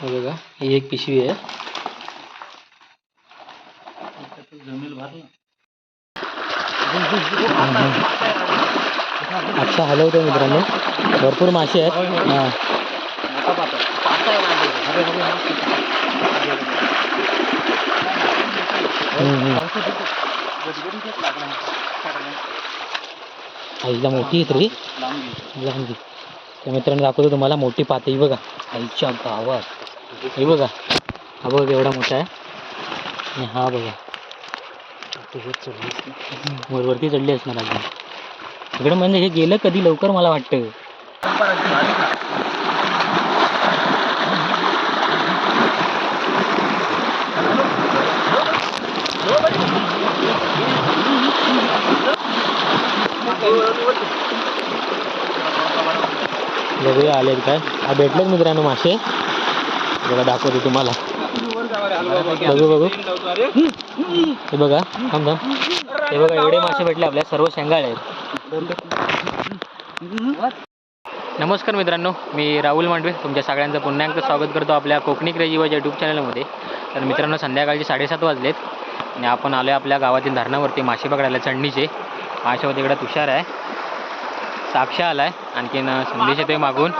हे बघा ही एक पिशवी आहे. अच्छा हलवतोय मित्रांनो. भरपूर मासे आहेत. हां. आईला मोठी आहे तरी लांबी. तर मित्रांनो दाखवतो तुम्हाला मोठी पातळी बघा. आईच्या गावात. हे बघा. हा बघ एवढा मोठा आहे. आणि हा बघा. वरवरती चढली असणार अजून. इकडे म्हणजे हे गेलं कधी लवकर मला वाटतं. बघूया आलेत काय? हा भेटलेत मित्रांनो मासे. बघा दाखवतो तुम्हाला. बघू बघू. हे बघा थांब थांब. हे बघा एवढे मासे भेटले आपल्या सर्व शेंगाळे आहेत. नमस्कार मित्रांनो मी राहुल मांडवे तुमच्या सगळ्यांचं पुन्हा एकदा स्वागत करतो आपल्या कोकणी क्रेजीवाज यूट्यूब चॅनलमध्ये तर मित्रांनो संध्याकाळचे साडेसात वाजलेत. आणि आपण आलो आहे आपल्या गावातील धरणावरती मासे पकडायला चढणीचे. माझ्यासोबत इकडं तुषार आहे. साक्षा आला आहे आणखीन संदेश येते मागून.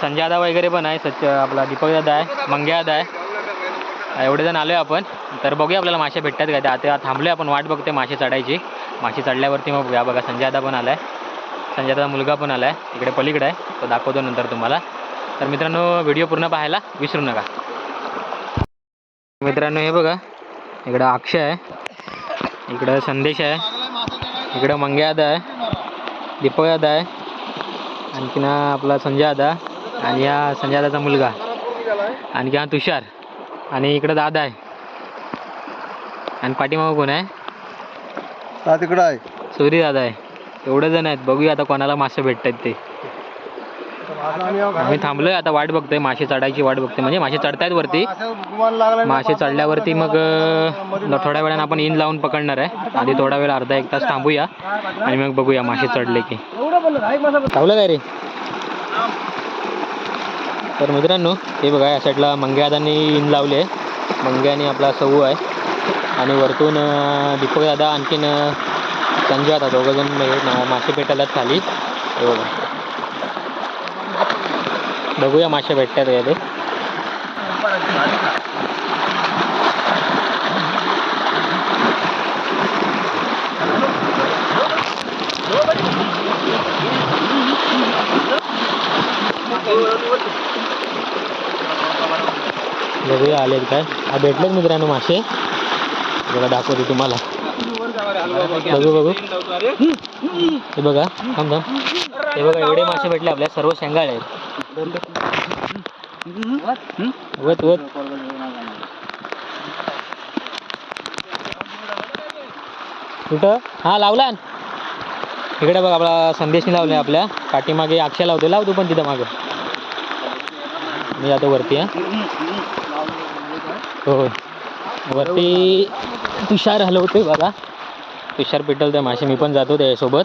संजय दादा वगैरे पण आहे. सच आपला दीपक दादा आहे. मंग्या दादा आहे. एवढे जण आलो आहे आपण. तर बघूया आपल्याला मासे भेटतात काय ते आता थांबलोय आपण. वाट बघते मासे चढायची. मासे चढल्यावरती मग बघूया. बघा संजय दादा पण आला आहे संजय दादा मुलगा पण आला आहे इकडे पलीकडे आहे. तो दाखवतो नंतर तुम्हाला. तर मित्रांनो व्हिडिओ पूर्ण पाहायला विसरू नका. मित्रांनो हे बघा. इकडं अक्षय आहे. इकडं संदेश आहे. इकडं मंग्यादा आहे. दीपक दादा आहे. आणखीन आपला संजय दादा आणि हा संजय दादाचा मुलगा. आणखी हा तुषार आणि इकडं दादा आहे. आणि पाठीमागं कोण आहे? तिकडं आहे. सूर्य दादा आहे. एवढे जण आहेत. बघूया आता कोणाला मासे भेटतात ते. आम्ही थांबलोय आता वाट बघतोय मासे चढायची वाट बघतोय. म्हणजे मासे चढतायत वरती. मासे चढल्यावरती मग थोड्या वेळानं आपण इन लावून पकडणार आहे. आधी थोडा वेळ अर्धा एक तास थांबूया आणि मग बघूया मासे चढले की. थांबलं काय रे? तर मित्रांनो हे बघा या साईडला मंग्यादानी इन लावले. मंग्याने आपला सऊ आहे. आणि वरतून दीपक दादा आणखीन संजय आता दोघं जण मासे पेटायलाच खाली. हे बघा. बघूया मासे भेटतात का ते. बघूया आलेत काय. हा भेटलेत मित्रांनो मासे. बघा दाखवते तुम्हाला. बघू बघू. हे बघा थांब थांब. हे बघा एवढे मासे भेटले आपल्या सर्व शेंगाळ आहेत. वत वत. कुठं हा लावला. इकडे बघ आपला संदेशनी लावले आपल्या. पाठीमागे अक्षय लावते लावतो पण तिथं मागं. मी जातो वरती हा हो वरती तुषार हलवतोय बघा. तुषार पेटवतोय मासे मी पण जातो त्याच्यासोबत.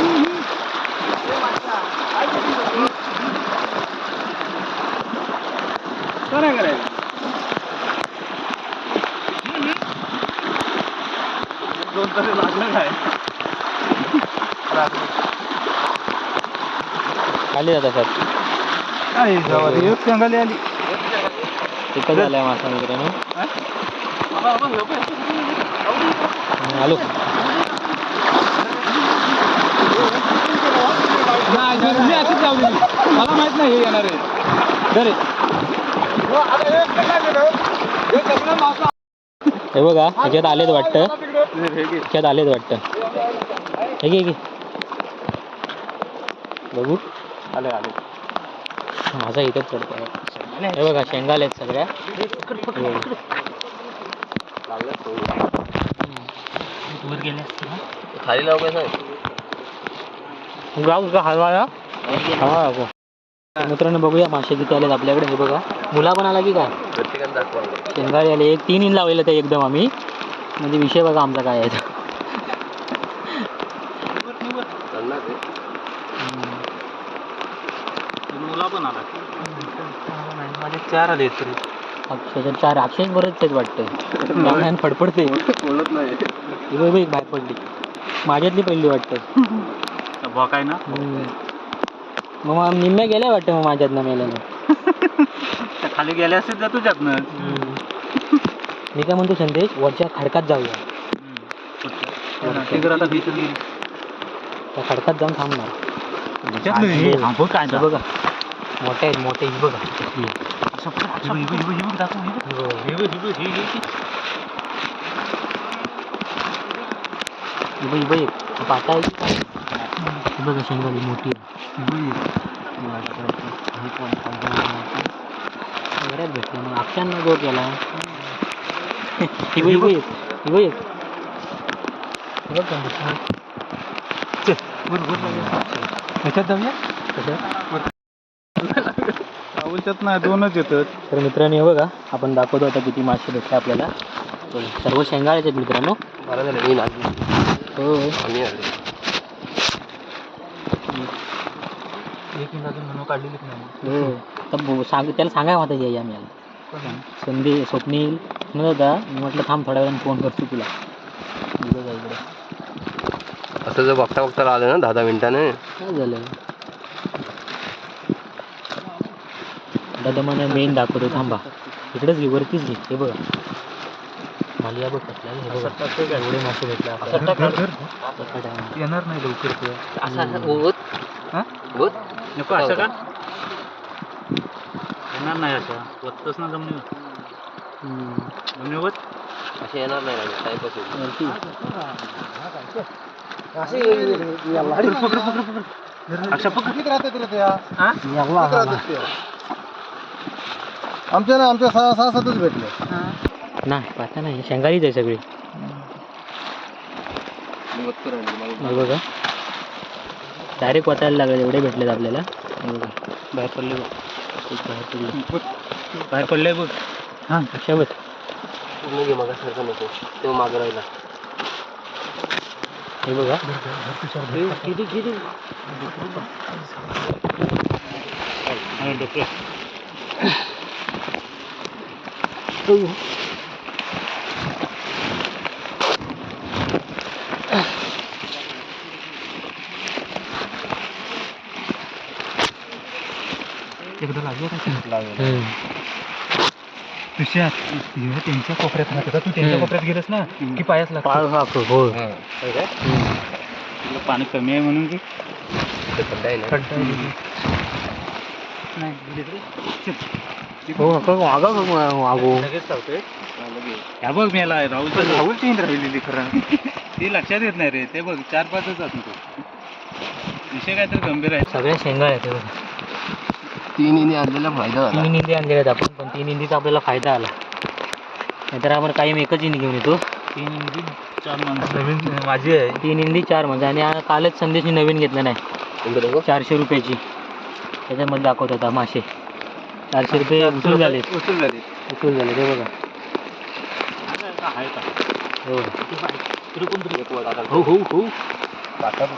दोन तरी लागलं काय? आले जातात सर. एक आली. तिथं झालाय मासा मित्रांनो आलो. मी लावलेली मला माहीत नाही हे येणार. आहे घरी. हे बघा ह्याच्यात आलेत वाटतं. ह्याच्यात आलेत वाटतं. हे घे घे. बघू. आले आले माझा इथंच चढतो हे बघा शेंगाल आहेत सगळ्या. गेले खाली लावू काय गाव का हलवाया? हवा नको मित्रांनो बघूया मासे किती आलेत आपल्याकडे. हे बघा. मुला पण आला की काय? प्रत्येकाने दाखवा. शेंगाळी आले. एक तीन इन लावलेलं ते एकदम आम्ही. म्हणजे विषय बघा आमचा काय आहे तो. मुला पण आला माझे चार आले तरी. चार. अक्षय बरेच आहेत वाटतं. गाण्यान फडफडते. बोलत नाही ही बघ एक बाहेर पडली. माझ्यातली पहिली वाटतं. भोकाय ना? हम्म. मग निम्म्या गेल्या वाटतं मग माझ्यात ना मेल्यानं? खाली गेले असतील त्या तुझ्यातनं मी काय म्हणतो संदेश वरच्या खडकात जाऊया आता गेली. त्या खडकात जाऊन थांबणार हे, काय हे बघा मोठे आहेत मोठे ही बघा कसली. असं बघ, असं बघ, हे बघ, हे बघ, दाखव, हे बघ. ही बघा. हे बघ, हे बघ, हे- हे- हे. ही बघ, ही बघ एक. पाता आहे की काय? ही बघा शेंगाली मोठी आहे. ही ही बघ एक. ही बघ एक. ही. बघ का? ह्याच्यात जाऊया? कसं? राहुलच्यात नाही दोनच येतात. तर मित्रांनो हे बघा आपण दाखवतो आता किती मासे भेटले आपल्याला. सर्व शेंगाळ्याचे आहेत मित्रांनो. बरं झालं मी हो. आम्ही एक अजून म्हणून काढलेलीच नाही. हो. तर सांग त्याला सांगाय होता ये आम्ही याला. संधी स्वप्नील म्हणत होता मी म्हटलं थांब थोड्या वेळाने फोन करतो तुला. इकडे जा इकडे. असं जर बघता बघता आलं ना दहा दहा मिनिटाने. काय झालं? दादा मला मेन दाखवतो थांबा. इकडेच घे वरतीच घे. हे बघा. कसला हे बघा. एवढे मासे भेटले. येणार नाही लवकर. ते. हा? बोत नको असं का येणार नाही असं वत्तच ना जमिनीवर. जमिनीवर? असे येणार नाही. अशा आला. आमच्या ना आमच्या सहा सहा सातच भेटले. नाही पाहता नाही. शेंगाळीच आहे सगळी. बघा. डायरेक्ट वाचायला लागले एवढे भेटलेत आपल्याला. बघा. बाहेर पडले बाहेर पडले बाहेर पडले बघ. हां. बघ. पूर्ण घे मग सारखं नको. तो मागं राहिला. हे बघा. एकदा लागलं हम्म. हे त्यांच्या कोपऱ्यात राहत होता तू त्यांच्या. कोपऱ्यात गेलस ना की पायाच लागतो. हो पाणी कमी आहे म्हणून की? आहे हो ह्या बघ मेला राहुल राहुल चेंज राहिलेली खरं. ती लक्षात येत नाही रे. ते बघ चार पाचच जात तो. विषय काय तर गंभीर आहे. सगळ्या शेंगा आहेत. तीन इने आणलेला फायदा झाला. तीन इंदी आणलेले आहेत आपण पण तीन इंदीचा आपल्याला फायदा आला. नाहीतर आपण कायम एकच इंदी घेऊन येतो. तीन इंजिन चार माणसं. नवीन माझी आहे. तीन इंदी चार म्हणजे आणि कालच संदेशने नवीन घेतलं नाही. चारशे रुपयाची. त्याच्यामध्ये दाखवत होता मासे. चारशे रुपये उचल झाले उचल झाली उचल झाले ते बघा. आहे का हो. हो. हो. हो. काटा बघ.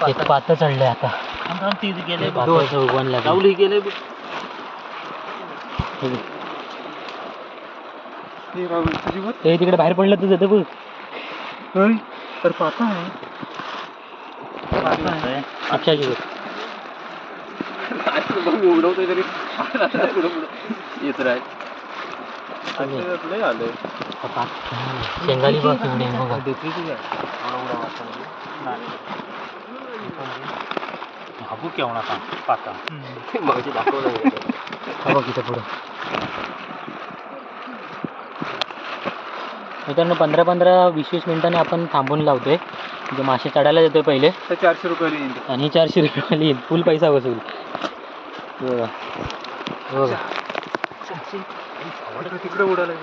एक पातं चढले आता. गेले पाताचं उगवण लागलं. राहुल गेले हे. हे ते तिकडे बाहेर पडलं तुझं ते बघ. तर पाहता आहे. बघ. मी उडवतोय तरी. येत राहील शेंगाली बघ एवढी बघा हाबू केवढा का पाता मगाशी दाखवलं मी. बघ इथं पुढं मित्रांनो पंधरा पंधरा वीस वीस मिनिटांनी आपण थांबून लावतोय. म्हणजे मासे चढायला देतोय पहिले. तर चारशे रुपये येईल आणि चारशे रुपये येईल फुल पैसा वसूल बघा. बघा. तिकडे उडाला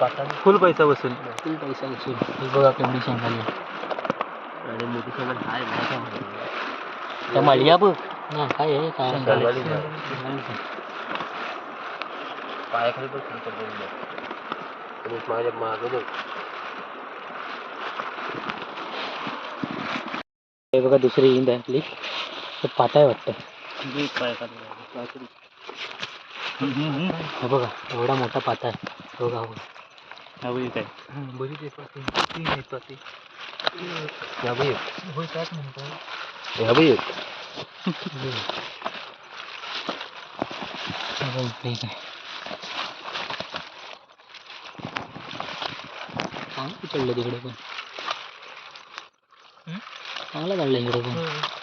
फुल पैसा बसेल फुल पैसा वसूल हे। बघा केवढी शेंगाली आणि मोठी हाय. त्या मळ्या बघ ना काय आहे काय पायाखाली पण खाली पडलेली आणि माझ्या मागं बघ हे बघा दुसरी आहे आपली। तर पाता आहे वाटतं। हे बघा एवढा मोठा पाता आहे हे बघा। हा बघा बरीच येतात तीन येतात या बाई या बाई हे बघा इकडे एक आहे चांगलं चढलं तिकडे पण चांगला चढलं इकडे पण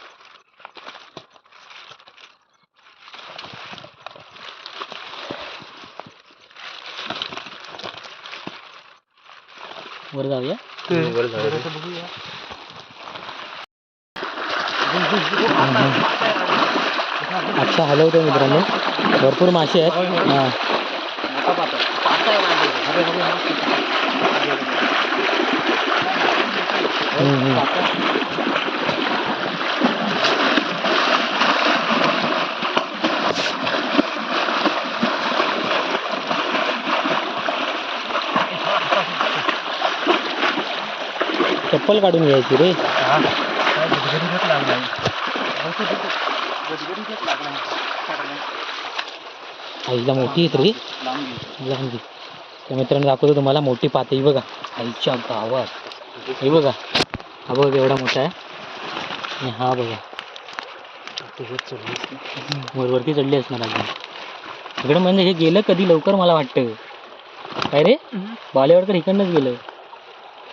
वर जाऊया. वर अच्छा हलवतो मित्रांनो. भरपूर मासे आहेत. हां. हम्म, हम्म. चप्पल काढून घ्यायची रे. आईला मोठी आहेत रे. लांबी तर मित्रांनो दाखवतो तुम्हाला मोठी पातळी बघा. आईच्या गावात. हे बघा. हा बघा एवढा मोठा आहे. आणि हा बघा. वर वरती चढली असणार अजून. इकडं म्हणजे हे गेलं कधी? लवकर मला वाटतं. काय रे? बालेवर तर इकडनंच गेलं.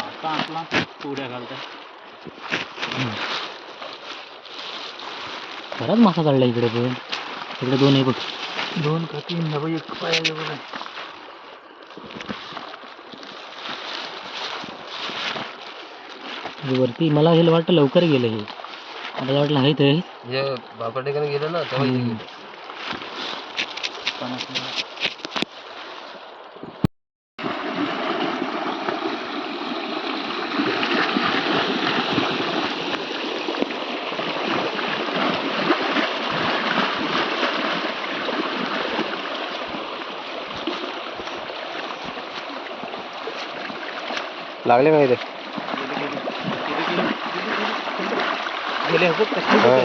आता आपला पुढ्या घालता बराच मासा चढला इकडे पण. इकडे दोन आहे बघ. दोन का तीन ना बाई एक पाया बघा हे वरती मला हे वाटतं लवकर गेलं हे. मला वाटलं आहे ते. हे बापा ठिकाणी गेलं ना तेव्हा लागले का इथे गेले हो। कसली हा.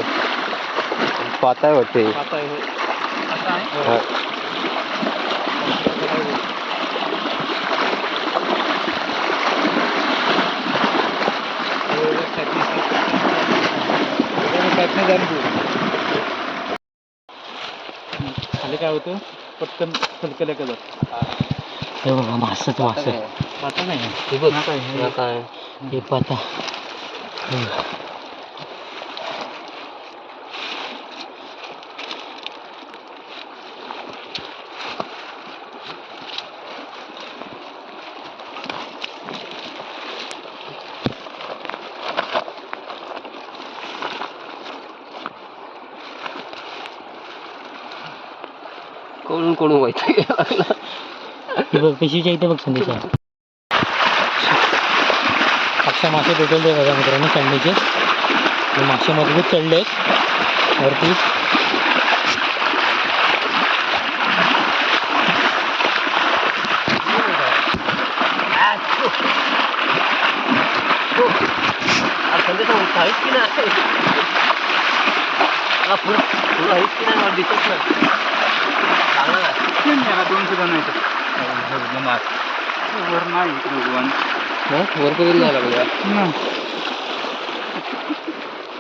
पाता आहे वाटते आता आहे आता आहे हा. खाली काय होतं? पटकन सलकल्या का जात हे बघा मासच मास पाहता नाही हे बघ हा काय हे? हा काय हे पाता हे बघा. कोण कोण व्हायचं लागला ही बघ पिशवीच्या इथे बघ संदेश अक्षा मासे पेटवले बघा मित्रांनो हे मासे मजबूत चढले आहेत. वरती. की नाही? हा दिसत आहे. याला दोन सुद्धा नाही तर. मास वर नाही उगवण. वर कधी जायला लागले.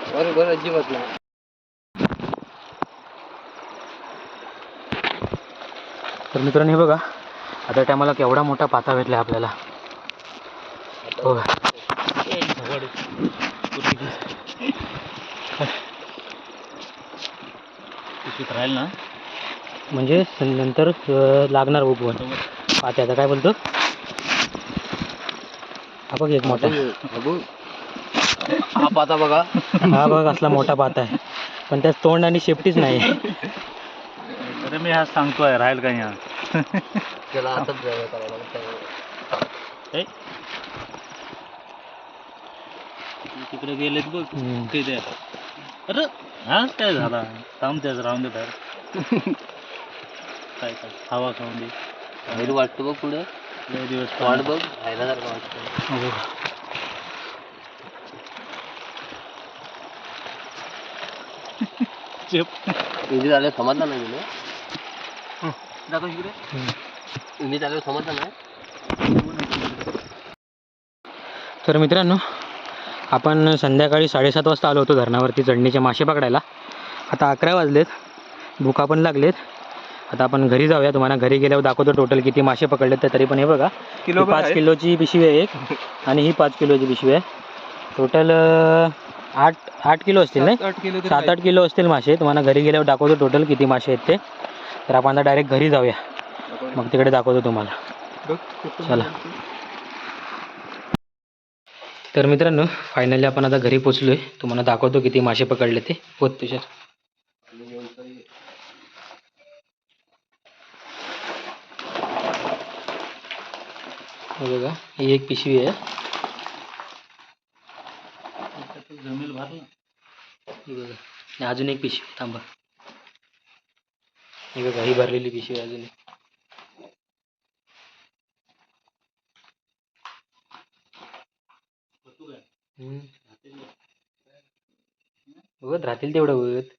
वर वर अजिबात नाही. तर मित्रांनो हे बघा. आता टायमाला केवढा मोठा पाता भेटला आपल्याला. राहील ना? म्हणजे नंतर लागणार उगवण पात्याचा काय बोलतो? हा बघ एक मोठा. हा पाता बघा. हा बघ असला मोठा पाता आहे. पण त्यात तोंड आणि शेपटीच नाही. अरे मी हा सांगतोय राहील का या? त्याला आताच जायला करायला लागतं. तिकडे गेलेत बघ हम्म. ते. द्या अरे हा? काय झाला? थांब त्याच राहून दे बाहेर. काय काय? हवा खाऊन दे. बाहेर वाटतो बघ पुढे. लय दिवस वाट बघ. राहिल्यासारखं वाटतं हो. आल्यावर समजला नाही गेलो दाखव इकडे. हम्म. इंग्लिश आल्यावर समजला नाही. तर मित्रांनो आपण संध्याकाळी साडेसात वाजता आलो होतो धरणावरती चढणीचे मासे पकडायला. आता अकरा वाजलेत. भुका पण लागलेत. आता आपण घरी जाऊया. तुम्हाला घरी गेल्यावर दाखवतो टोटल किती मासे पकडलेत ते तरी पण हे बघा ही पाच किलोची पिशवी आहे एक आणि ही पाच किलोची पिशवी आहे. टोटल आठ आठ किलो असतील नाही? आठ किलो सात आठ किलो असतील मासे. तुम्हाला घरी गेल्यावर दाखवतो टोटल किती मासे आहेत ते. तर आपण आता डायरेक्ट घरी जाऊया. मग तिकडे दाखवतो तुम्हाला. चला. तर मित्रांनो फायनली आपण आता घरी पोचलोय. तुम्हाला दाखवतो किती मासे पकडले ते. पोत हे बघा ही एक पिशवी आहे. जमेल ही बघा अजून एक पिशवी थांबा. ही बघा ही भरलेली पिशवी अजून एक. बघत राहतील तेवढं बघत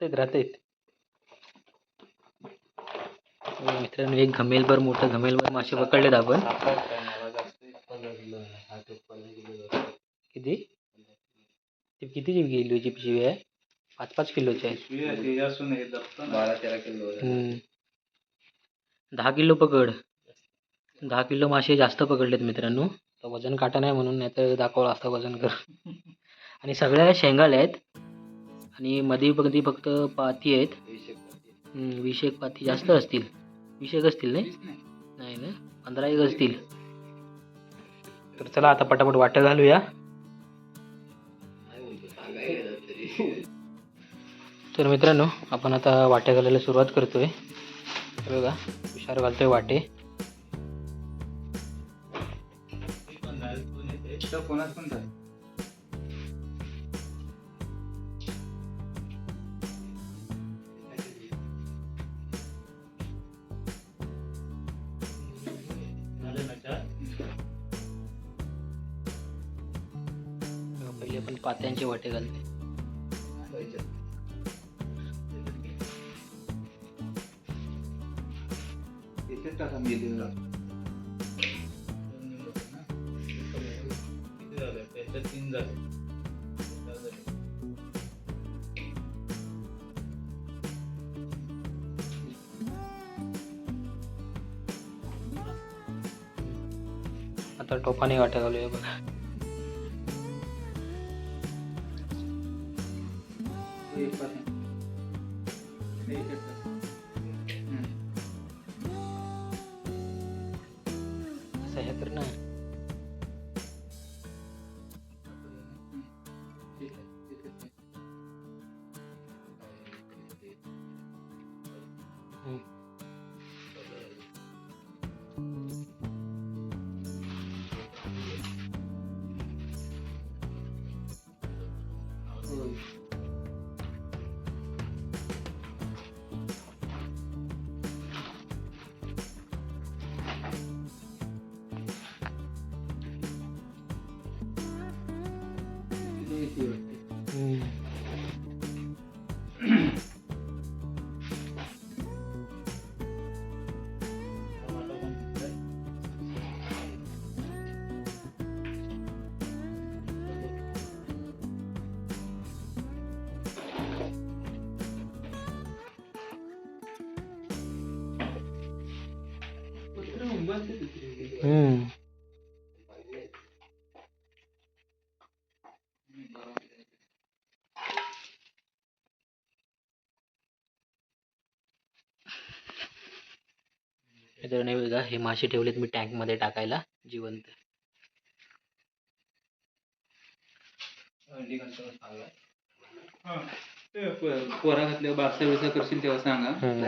राहतेत राहतेत हो, मित्रांनो एक घमेलभर मोठं घमेलभर मासे पकडलेत आपण. किती? ते किती किलोची पिशवी आहे पाच पाच किलोची. आहे दहा किलो पकड. दहा किलो मासे जास्त पकडलेत मित्रांनो. तर वजन काटा नाही म्हणून नाही तर दाखवलं असतं वजन कर आणि सगळ्या शेंगाल्या आहेत आणि मध्ये फक्त फक्त पाती आहेत. वीस एक पाती जास्त असतील. वीस एक असतील नाही? नाही ना? पंधरा एक असतील. तर चला आता पटापट वाटं घालूया. तर मित्रांनो आपण आता वाट्या घालायला सुरुवात करतोय. बघा हुशार घालतोय वाटे. तीन झाले आता टोपाने वाट्या घालूया बघा. Mm. हे बघा हे मासे ठेवलेत मी टँकमध्ये टाकायला. जिवंत. पोरा घातल्यावर बारसा बिरसा करशील तेव्हा सांगा. नाही.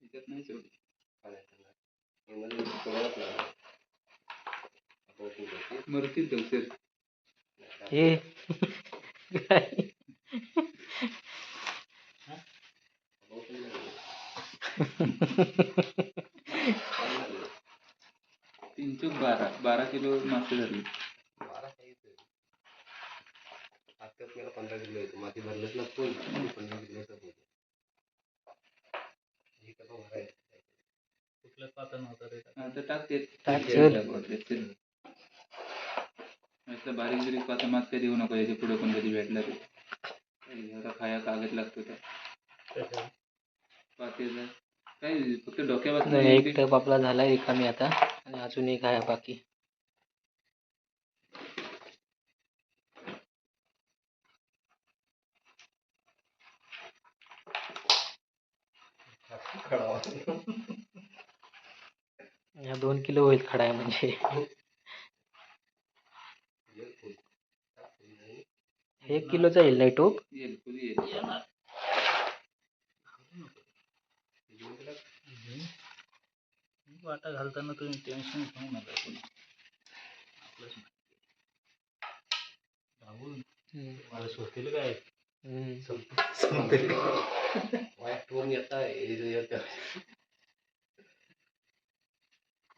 त्याच्यात नाही तेवढी. मरतील तो हे. काय? तीन चौक बारा बारा किलो मासे धरले. आता टाक ते. टाक, ते चल. वाटले, चल. म्हटलं बारीक बिरीक पाता मात काही देऊ नको याच्यापुढे पण कधी भेटला ते खाया कागद लागतो त्या पातेला काय फक्त डोक्यापासून नाही, एक टप आपला झाला रिकामी आता. आणि अजून एक आहे बाकी. या दोन किलो होईल खडा आहे म्हणजे. एक किलोचा येईल नाही टोप? येईल फुली येईल वाटा घालताना तुम्ही टेन्शन घेऊ नका कोणी. आपलंच माहिती. भाऊ, हम्म. मला सोडतील काय हम्म.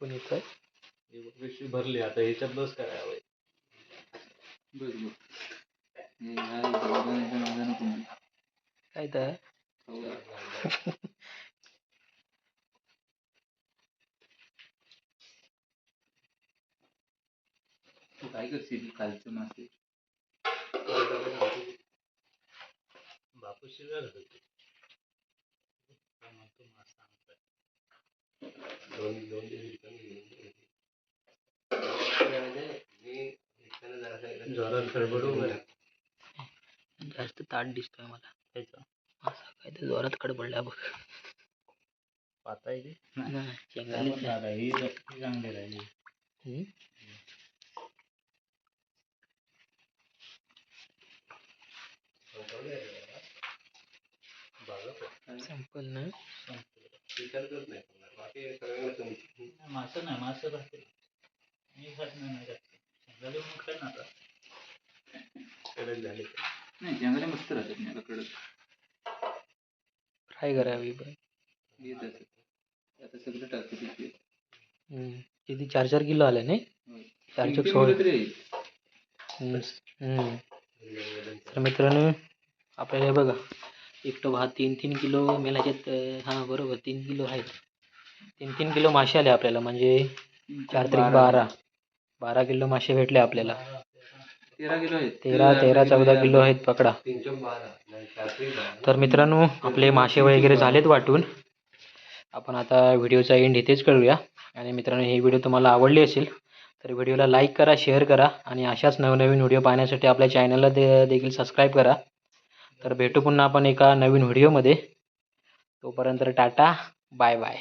कोण येतोय हे बघ, पिशवी भरली आता ह्याच्यात बस करावं बघ बघ हे हाय, बघा, इथं माझा नको म्हणू. काय तर काय करशील कालचे मासे. बापू शिव्या घालतो काय म्हणतो मासा आणतोय. जोरात खडबड वगैरे जास्त ताट दिसतोय मला. त्याचं? असं काय तर जोरात कडबडला बघ. पाता आहे ते? नाही ही ही चांगली राहिली. हम्म. संपल ना मासं नाही मासं राहते मी खात नाही ना कडक झाले. नाही जंगले मस्त राहतात मला कडक फ्राय करावी बरं येत आता सगळं टाकतो तिथे. किती चार चार किलो आले नाही चार तीन सोळा. तर मित्रांनो आपल्याला हे बघा एक टोप हा तीन तीन किलो मेलाच्यात हा बरोबर तीन किलो आहेत. तीन तीन किलो मासे आले आपल्याला म्हणजे चार चार तरी बारा. बारा. किलो मासे भेटले आपल्याला. तेरा किलो आहेत. तेरा तेरा चौदा किलो आहेत पकडा. तर मित्रांनो आपले मासे वगैरे झालेत वाटून. आपण आता व्हिडिओचा एंड इथेच करूया. आणि मित्रांनो ही व्हिडिओ तुम्हाला आवडली असेल तर व्हिडिओला लाईक करा शेअर करा. आणि अशाच नवनवीन व्हिडिओ पाहण्यासाठी आपल्या चॅनलला दे देखील सबस्क्राईब करा. तर भेटू पुन्हा आपण एका नवीन व्हिडिओमध्ये. तोपर्यंत टाटा बाय बाय.